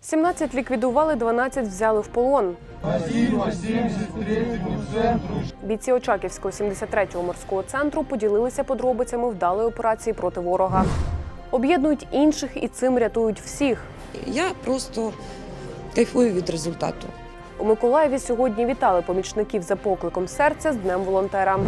17 ліквідували, 12 взяли в полон. Спасибо 73-му центру. Бійці Очаківського 73-го морського центру поділилися подробицями вдалої операції проти ворога. Об'єднують інших і цим рятують всіх. Я просто кайфую від результату. У Миколаєві сьогодні вітали помічників за покликом серця з Днем волонтера.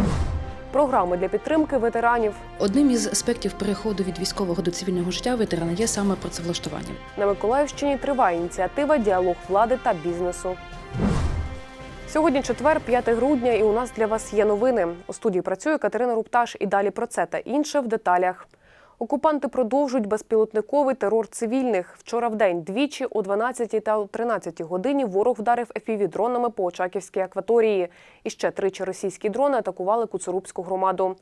Програми для підтримки ветеранів Одним із аспектів переходу від військового до цивільного життя ветерана є саме працевлаштування. на Миколаївщині триває ініціатива Діалог влади та бізнесу. Сьогодні четвер, 5 грудня, і у нас для вас є новини. У студії працює Катерина Рупташ. І далі про це та інше в деталях. Окупанти продовжують безпілотниковий терор цивільних. Вчора в день двічі о 12 та о 13 годині ворог вдарив ефіві дронами по Очаківській акваторії. І ще тричі російські дрони атакували Куцурубську громаду.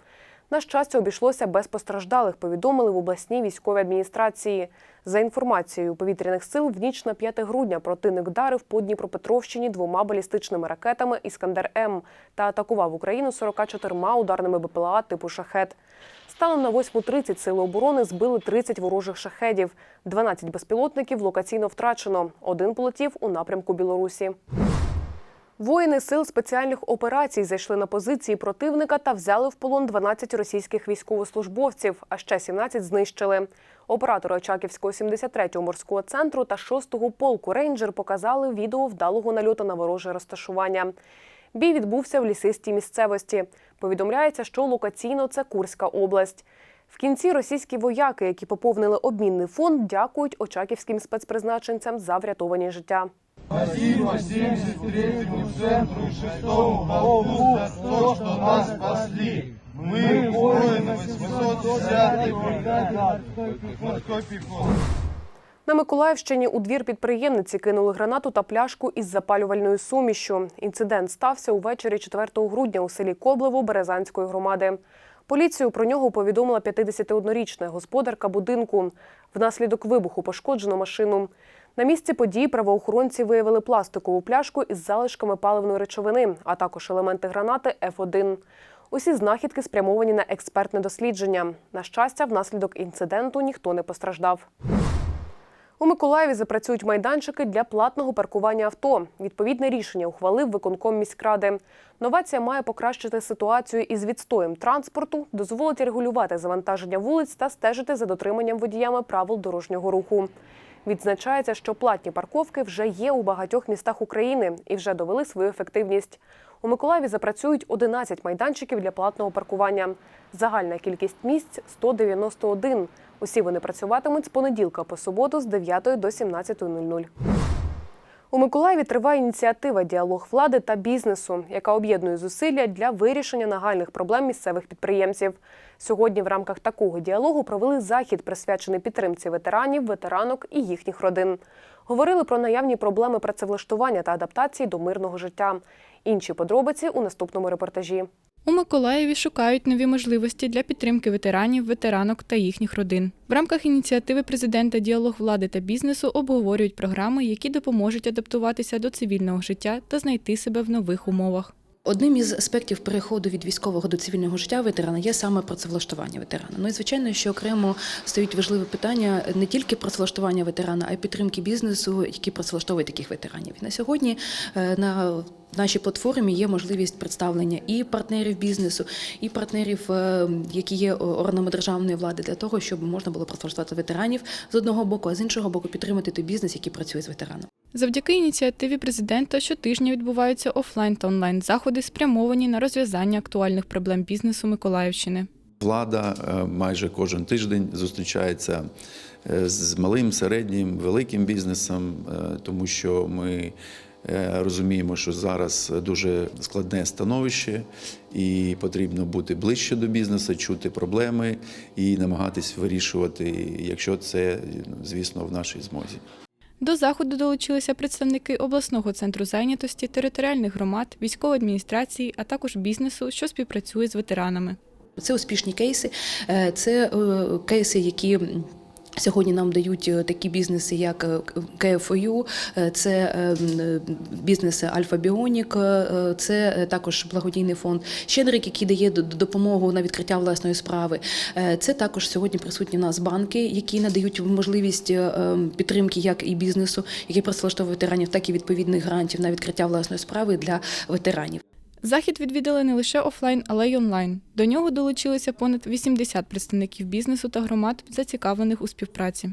На щастя, обійшлося без постраждалих, повідомили в обласній військовій адміністрації. За інформацією повітряних сил, в ніч на 5 грудня противник вдарив по Дніпропетровщині двома балістичними ракетами Іскандер М та атакував Україну 44 ударними БПЛА типу шахет. Станом на 8.30 сили оборони збили 30 ворожих шахедів. 12 безпілотників локаційно втрачено. Один полетів у напрямку Білорусі. Воїни сил спеціальних операцій зайшли на позиції противника та взяли в полон 12 російських військовослужбовців, а ще 17 знищили. Оператори Очаківського 73-го морського центру та 6-го полку рейнджер показали відео вдалого нальоту на вороже розташування. Бій відбувся в лісистій місцевості. Повідомляється, що локаційно це Курська область. В кінці російські вояки, які поповнили обмінний фонд, дякують очаківським спецпризначенцям за врятовані життя. Спасибо 73-му центру 6-го полку за то, что нас спасли. Мы воины 810-й бригады морской пехоты. На Миколаївщині у двір підприємниці кинули гранату та пляшку із запалювальною сумішшю. Інцидент стався увечері 4 грудня у селі Коблево Березанської громади. Поліцію про нього повідомила 51-річна господарка будинку. Внаслідок вибуху пошкоджено машину. На місці події правоохоронці виявили пластикову пляшку із залишками паливної речовини, а також елементи гранати Ф1. Усі знахідки спрямовані на експертне дослідження. На щастя, внаслідок інциденту ніхто не постраждав. У Миколаєві запрацюють майданчики для платного паркування авто. Відповідне рішення ухвалив виконком міськради. Новація має покращити ситуацію із відстоєм транспорту, дозволить регулювати завантаження вулиць та стежити за дотриманням водіями правил дорожнього руху. Відзначається, що платні парковки вже є у багатьох містах України і вже довели свою ефективність. У Миколаєві запрацюють 11 майданчиків для платного паркування. Загальна кількість місць 191. Усі вони працюватимуть з понеділка по суботу з 9 до 17.00. У Миколаєві триває ініціатива Діалог влади та бізнесу, яка об'єднує зусилля для вирішення нагальних проблем місцевих підприємців. Сьогодні в рамках такого діалогу провели захід, присвячений підтримці ветеранів, ветеранок і їхніх родин. Говорили про наявні проблеми працевлаштування та адаптації до мирного життя. Інші подробиці у наступному репортажі. У Миколаєві шукають нові можливості для підтримки ветеранів, ветеранок та їхніх родин. В рамках ініціативи президента Діалог влади та бізнесу обговорюють програми, які допоможуть адаптуватися до цивільного життя та знайти себе в нових умовах. Одним із аспектів переходу від військового до цивільного життя ветерана є саме працевлаштування ветерана. Ну і звичайно, що окремо стоїть важливе питання не тільки працевлаштування ветерана, а й підтримки бізнесу, які працевлаштовують таких ветеранів. На сьогодні е, на нашій платформі є можливість представлення і партнерів бізнесу, і партнерів, е, які є органами державної влади, для того, щоб можна було працевлаштувати ветеранів з одного боку, а з іншого боку підтримати той бізнес, який працює з ветераном. Завдяки ініціативі президента щотижня відбуваються офлайн та онлайн заходи, спрямовані на розв'язання актуальних проблем бізнесу Миколаївщини. Влада е, майже кожен тиждень зустрічається е, з малим, середнім, великим бізнесом, е, тому що ми розуміємо, що зараз дуже складне становище, і потрібно бути ближче до бізнесу, чути проблеми і намагатись вирішувати, якщо це, звісно, в нашій змозі. До заходу долучилися представники обласного центру зайнятості, територіальних громад, військової адміністрації, а також бізнесу, що співпрацює з ветеранами. Це успішні кейси, е, це е, кейси, які. Сьогодні нам дають е, такі бізнеси, як е, це е, м, е, бізнеси Альфа Біонік, це також благодійний фонд Щедрик, який дає допомогу на відкриття власної справи. Це також сьогодні присутні в нас банки, які надають можливість е, е, підтримки як і бізнесу, який працевлаштовує ветеранів, так і відповідних грантів на відкриття власної справи для ветеранів. Захід відвідали не лише офлайн, але й онлайн. До нього долучилися понад 80 представників бізнесу та громад, зацікавлених у співпраці.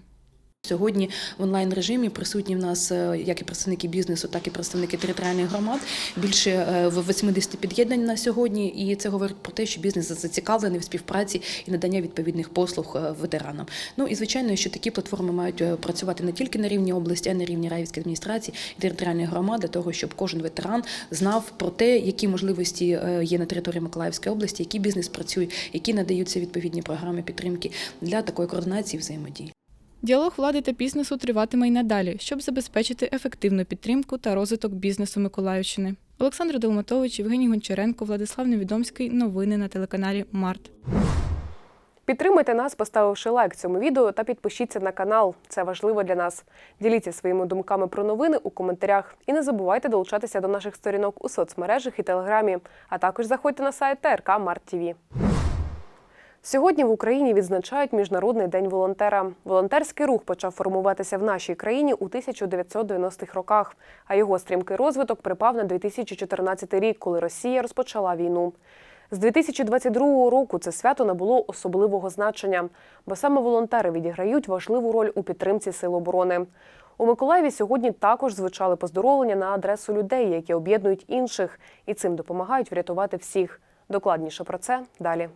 Сьогодні в онлайн режимі присутні в нас е, як і представники бізнесу, так і представники територіальних громад. Більше е, в 80 під'єднань на сьогодні, і це говорить про те, що бізнес зацікавлений в співпраці і надання відповідних послуг е, ветеранам. Ну і звичайно, що такі платформи мають е, працювати не тільки на рівні області, а й на рівні райвської адміністрації і територіальних громад, для того, щоб кожен ветеран знав про те, які можливості е, є на території Миколаївської області, який бізнес працює, які надаються відповідні програми підтримки для такої координації взаємодії. Діалог влади та бізнесу триватиме й надалі, щоб забезпечити ефективну підтримку та розвиток бізнесу Миколаївщини. Олександр Долматович, Євгеній Гончаренко, Владислав Невідомський. Новини на телеканалі Март. Підтримайте нас, поставивши лайк цьому відео та підпишіться на канал. Це важливо для нас. Діліться своїми думками про новини у коментарях. І не забувайте долучатися до наших сторінок у соцмережах і телеграмі. А також заходьте на сайт ТРК Март ТВ. Сьогодні в Україні відзначають Міжнародний день волонтера. Волонтерський рух почав формуватися в нашій країні у 1990-х роках, а його стрімкий розвиток припав на 2014 рік, коли Росія розпочала війну. З 2022 року це свято набуло особливого значення, бо саме волонтери відіграють важливу роль у підтримці сил оборони. У Миколаєві сьогодні також звучали поздоровлення на адресу людей, які об'єднують інших і цим допомагають врятувати всіх. Докладніше про це далі.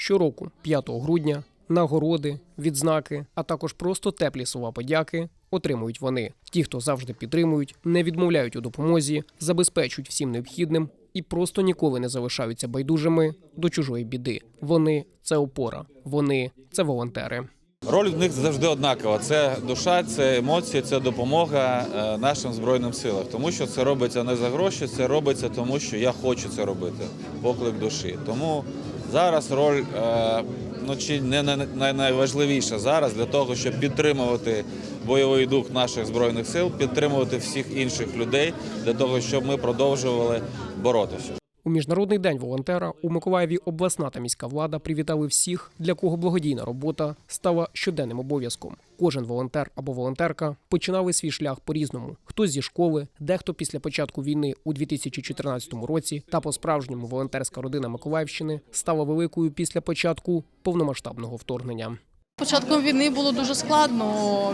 Щороку, 5 грудня, нагороди, відзнаки, а також просто теплі слова подяки отримують вони. Ті, хто завжди підтримують, не відмовляють у допомозі, забезпечують всім необхідним і просто ніколи не залишаються байдужими до чужої біди. Вони це опора, вони це волонтери. Роль в них завжди однакова. Це душа, це емоції, це допомога е, нашим збройним силам. Тому що це робиться не за гроші, це робиться тому, що я хочу це робити. Поклик душі. Тому зараз роль е, ну чи не най- най- найважливіша зараз для того, щоб підтримувати бойовий дух наших збройних сил, підтримувати всіх інших людей для того, щоб ми продовжували боротися. У міжнародний день волонтера у Миколаєві обласна та міська влада привітали всіх, для кого благодійна робота стала щоденним обов'язком. Кожен волонтер або волонтерка починали свій шлях по-різному: хтось зі школи, дехто після початку війни у 2014 році. Та по-справжньому волонтерська родина Миколаївщини стала великою після початку повномасштабного вторгнення. Початком війни було дуже складно.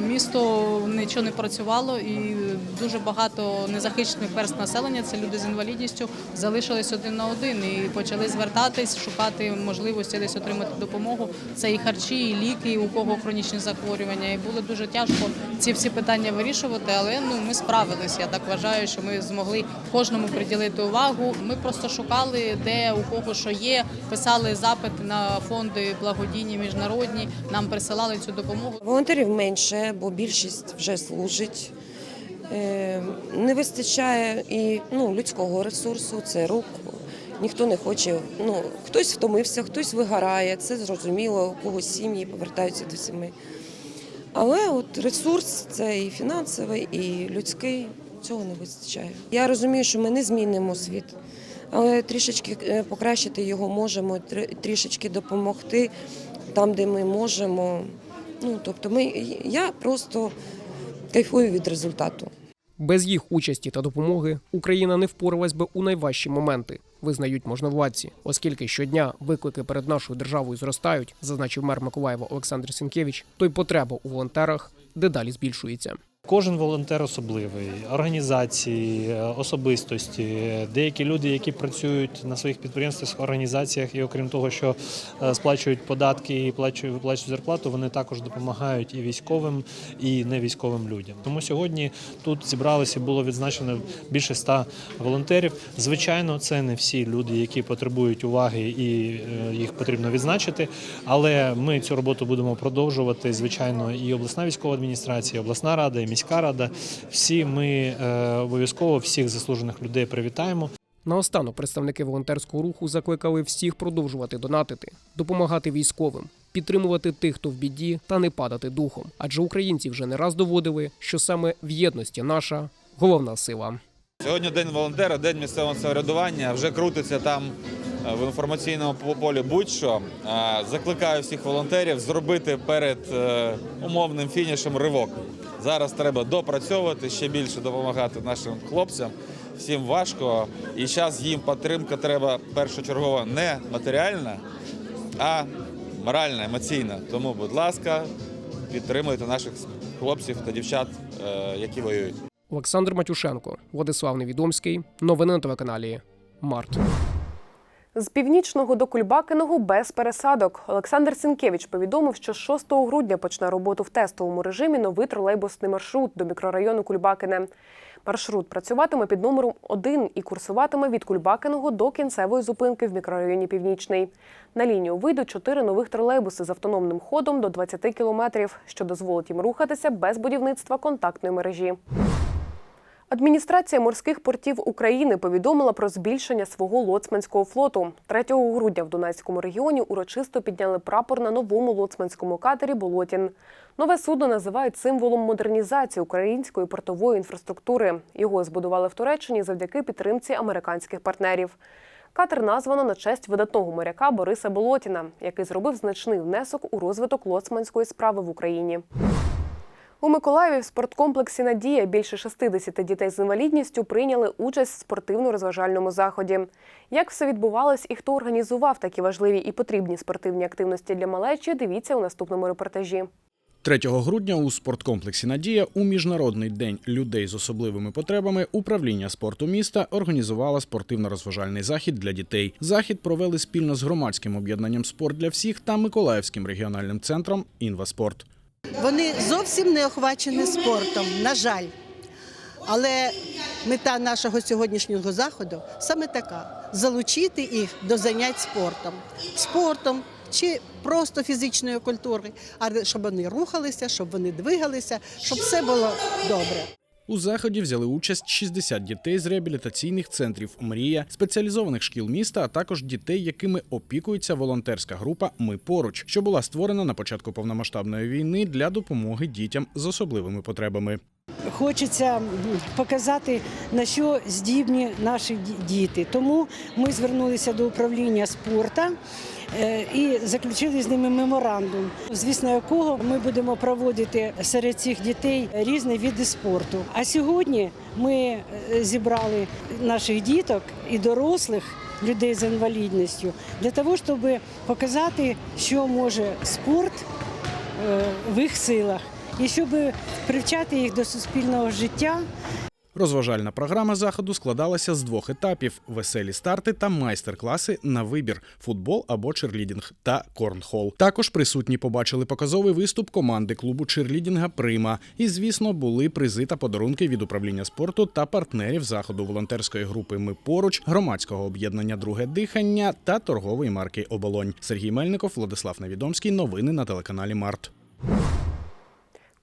Місто нічого не працювало, і дуже багато незахищених верст населення, це люди з інвалідністю, залишились один на один і почали звертатись, шукати можливості десь отримати допомогу. Це і харчі, і ліки, і у кого хронічні захворювання. І було дуже тяжко ці всі питання вирішувати, але ну ми справилися. Я так вважаю, що ми змогли кожному приділити увагу. Ми просто шукали, де у кого що є, писали запити на фонди благодійні міжнародні. Нам присилали цю допомогу. Волонтерів менше, бо більшість вже служить. Е, Не вистачає і ну, людського ресурсу, це рук. Ніхто не хоче. Ну, хтось втомився, хтось вигорає. Це зрозуміло, у когось сім'ї повертаються до сімей. Але от ресурс це і фінансовий, і людський. Цього не вистачає. Я розумію, що ми не змінимо світ, але трішечки е, покращити його можемо, тр- трішечки допомогти там, де ми можемо. Ну, тобто ми, я просто кайфую від результату. Без їх участі та допомоги Україна не впоралась би у найважчі моменти, визнають можновладці, оскільки щодня виклики перед нашою державою зростають, зазначив мер Миколаєва Олександр Сінкевич, то й потреба у волонтерах дедалі збільшується. Кожен волонтер особливий, організації, особистості, деякі люди, які працюють на своїх підприємствах, організаціях, і окрім того, що е, сплачують податки і виплачують зарплату, вони також допомагають і військовим, і не військовим людям. Тому сьогодні тут зібралося, було відзначено більше ста волонтерів. Звичайно, це не всі люди, які потребують уваги, і е, їх потрібно відзначити. Але ми цю роботу будемо продовжувати. Звичайно, і обласна військова адміністрація, і обласна рада, і міська рада. Всі ми е, обов'язково всіх заслужених людей привітаємо. Наостанок представники волонтерського руху закликали всіх продовжувати донатити, допомагати військовим, підтримувати тих, хто в біді, та не падати духом. Адже українці вже не раз доводили, що саме в єдності наша головна сила. Сьогодні день волонтера, день місцевого самоврядування. Вже крутиться там е, в інформаційному по- полі будь-що. Е, Закликаю всіх волонтерів зробити перед умовним фінішем ривок. Зараз треба допрацьовувати ще більше допомагати нашим хлопцям. Всім важко, і зараз їм підтримка треба першочергово не матеріальна, а моральна, емоційна. Тому, будь ласка, підтримуйте наших хлопців та дівчат, е, які воюють. Олександр Матюшенко, Владислав Невідомський. Новини на телеканалі Март. З північного до Кульбакиного без пересадок. Олександр Сінкевич повідомив, що з 6 грудня почне роботу в тестовому режимі новий тролейбусний маршрут до мікрорайону Кульбакине. Маршрут працюватиме під номером 1 і курсуватиме від Кульбакиного до кінцевої зупинки в мікрорайоні Північний. На лінію вийдуть чотири нових тролейбуси з автономним ходом до 20 кілометрів, що дозволить їм рухатися без будівництва контактної мережі. Адміністрація морських портів України повідомила про збільшення свого лоцманського флоту. 3 грудня в Дунайському регіоні урочисто підняли прапор на новому лоцманському катері Болотін. Нове судно називають символом модернізації української портової інфраструктури. Його збудували в Туреччині завдяки підтримці американських партнерів. Катер названо на честь видатного моряка Бориса Болотіна, який зробив значний внесок у розвиток лоцманської справи в Україні. У Миколаєві в спорткомплексі Надія більше 60 дітей з інвалідністю прийняли участь в спортивно-розважальному заході. Як все відбувалось і хто організував такі важливі і потрібні спортивні активності для малечі, дивіться у наступному репортажі. 3 грудня у спорткомплексі Надія у міжнародний день людей з особливими потребами управління спорту міста організувала спортивно-розважальний захід для дітей. Захід провели спільно з громадським об'єднанням Спорт для всіх та Миколаївським регіональним центром Інваспорт. Вони зовсім не охвачені спортом, на жаль. Але мета нашого сьогоднішнього заходу саме така: залучити їх до занять спортом, спортом чи просто фізичної культури, а щоб вони рухалися, щоб вони двигалися, щоб все було добре. У заході взяли участь 60 дітей з реабілітаційних центрів Мрія, спеціалізованих шкіл міста, а також дітей, якими опікується волонтерська група Ми поруч, що була створена на початку повномасштабної війни для допомоги дітям з особливими потребами. Хочеться показати, на що здібні наші діти. Тому ми звернулися до управління спорту е, і заключили з ними меморандум, звісно, якого ми будемо проводити серед цих дітей різні види спорту. А сьогодні ми е, зібрали наших діток і дорослих. Людей з інвалідністю для того, щоб показати, що може спорт е, в їх силах, і щоб привчати їх до суспільного життя. Розважальна програма заходу складалася з двох етапів: веселі старти та майстер-класи на вибір футбол або черлідінг та корнхол. Також присутні побачили показовий виступ команди клубу черлідінга Прима. І, звісно, були призи та подарунки від управління спорту та партнерів заходу волонтерської групи Ми поруч, громадського об'єднання Друге дихання та торгової марки Оболонь. Сергій Мельников, Владислав Невідомський. Новини на телеканалі Март.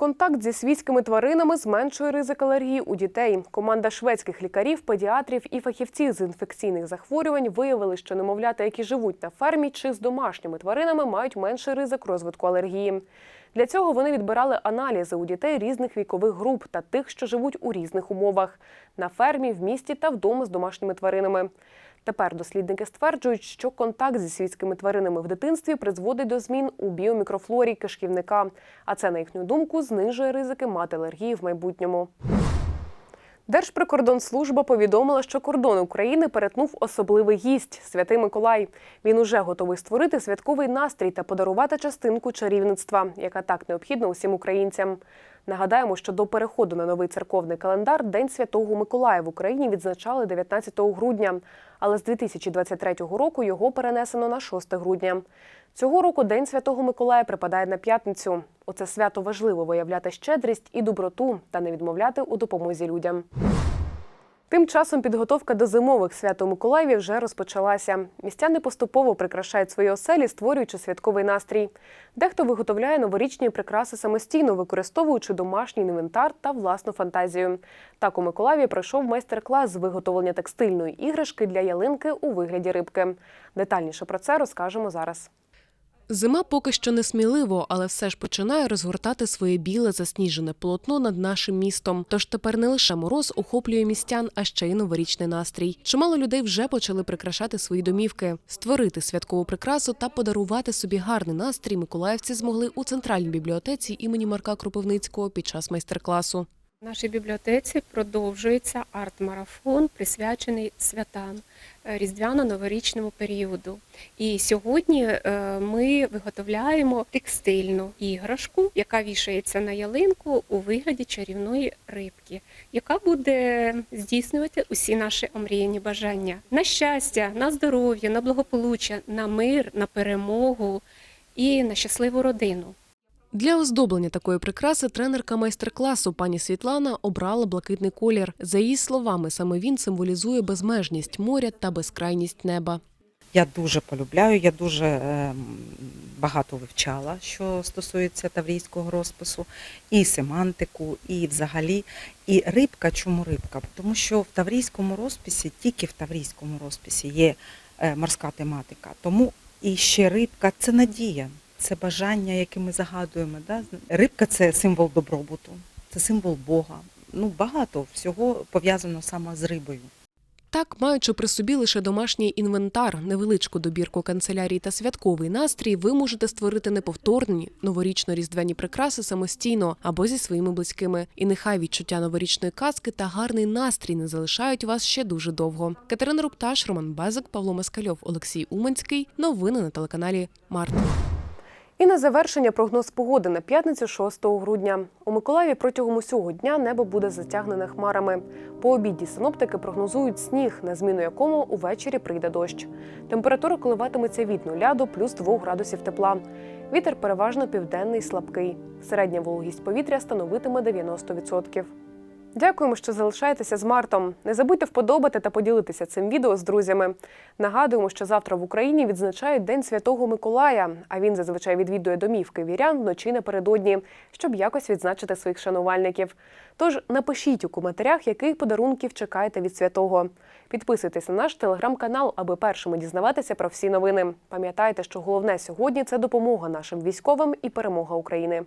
Контакт зі свійськими тваринами зменшує ризик алергії у дітей. Команда шведських лікарів, педіатрів і фахівців з інфекційних захворювань виявили, що немовлята, які живуть на фермі чи з домашніми тваринами, мають менший ризик розвитку алергії. Для цього вони відбирали аналізи у дітей різних вікових груп та тих, що живуть у різних умовах на фермі, в місті та вдома з домашніми тваринами. Тепер дослідники стверджують, що контакт зі свійськими тваринами в дитинстві призводить до змін у біомікрофлорі кишківника, а це, на їхню думку, знижує ризики мати алергії в майбутньому. Держприкордонслужба повідомила, що кордон України перетнув особливий гість Святий Миколай. Він уже готовий створити святковий настрій та подарувати частинку чарівництва, яка так необхідна усім українцям. Нагадаємо, що до переходу на новий церковний календар День Святого Миколая в Україні відзначали 19 грудня, але з 2023 року його перенесено на 6 грудня. Цього року День Святого Миколая припадає на п'ятницю. У це свято важливо виявляти щедрість і доброту та не відмовляти у допомозі людям. Тим часом підготовка до зимових свят у Миколаєві вже розпочалася. Містяни поступово прикрашають свої оселі, створюючи святковий настрій. Дехто виготовляє новорічні прикраси самостійно, використовуючи домашній інвентар та власну фантазію. Так у Миколаєві пройшов майстер-клас з виготовлення текстильної іграшки для ялинки у вигляді рибки. Детальніше про це розкажемо зараз. Зима поки що не сміливо, але все ж починає розгортати своє біле засніжене полотно над нашим містом. Тож тепер не лише мороз охоплює містян, а ще й новорічний настрій. Чимало людей вже почали прикрашати свої домівки, створити святкову прикрасу та подарувати собі гарний настрій. Миколаївці змогли у центральній бібліотеці імені Марка Кропивницького під час майстер-класу. В нашій бібліотеці продовжується арт-марафон, присвячений святам е, різдвяно-новорічному періоду. І сьогодні е, ми виготовляємо текстильну іграшку, яка вішається на ялинку у вигляді чарівної рибки, яка буде здійснювати усі наші омріяні бажання на щастя, на здоров'я, на благополуччя, на мир, на перемогу і на щасливу родину. Для оздоблення такої прикраси тренерка майстер-класу пані Світлана обрала блакитний колір. За її словами, саме він символізує безмежність моря та безкрайність неба. Я дуже полюбляю, я дуже е, багато вивчала, що стосується таврійського розпису, і семантику, і взагалі. І рибка, чому рибка? Тому що в таврійському розписі, тільки в таврійському розписі є е, морська тематика. Тому і ще рибка це надія, це бажання, яке ми загадуємо. Да? Рибка це символ добробуту, це символ Бога. Ну, багато всього пов'язано саме з рибою. Так, маючи при собі лише домашній інвентар, невеличку добірку канцелярій та святковий настрій, ви можете створити неповторні новорічно-різдвяні прикраси самостійно або зі своїми близькими. І нехай відчуття новорічної казки та гарний настрій не залишають вас ще дуже довго. Катерина Рупташ, Роман Безик, Павло Москальов, Олексій Уманський. Новини на телеканалі Март. І на завершення прогноз погоди на п'ятницю 6 грудня. У Миколаєві протягом усього дня небо буде затягнене хмарами. По обіді синоптики прогнозують сніг, на зміну якому увечері прийде дощ. Температура коливатиметься від 0 до плюс 2 градусів тепла. Вітер переважно південний слабкий. Середня вологість повітря становитиме 90%. Дякуємо, що залишаєтеся з Мартом. Не забудьте вподобати та поділитися цим відео з друзями. Нагадуємо, що завтра в Україні відзначають День Святого Миколая, а він зазвичай відвідує домівки вірян вночі напередодні, щоб якось відзначити своїх шанувальників. Тож напишіть у коментарях, яких подарунків чекаєте від святого. Підписуйтесь на наш телеграм-канал, аби першими дізнаватися про всі новини. Пам'ятайте, що головне сьогодні це допомога нашим військовим і перемога України.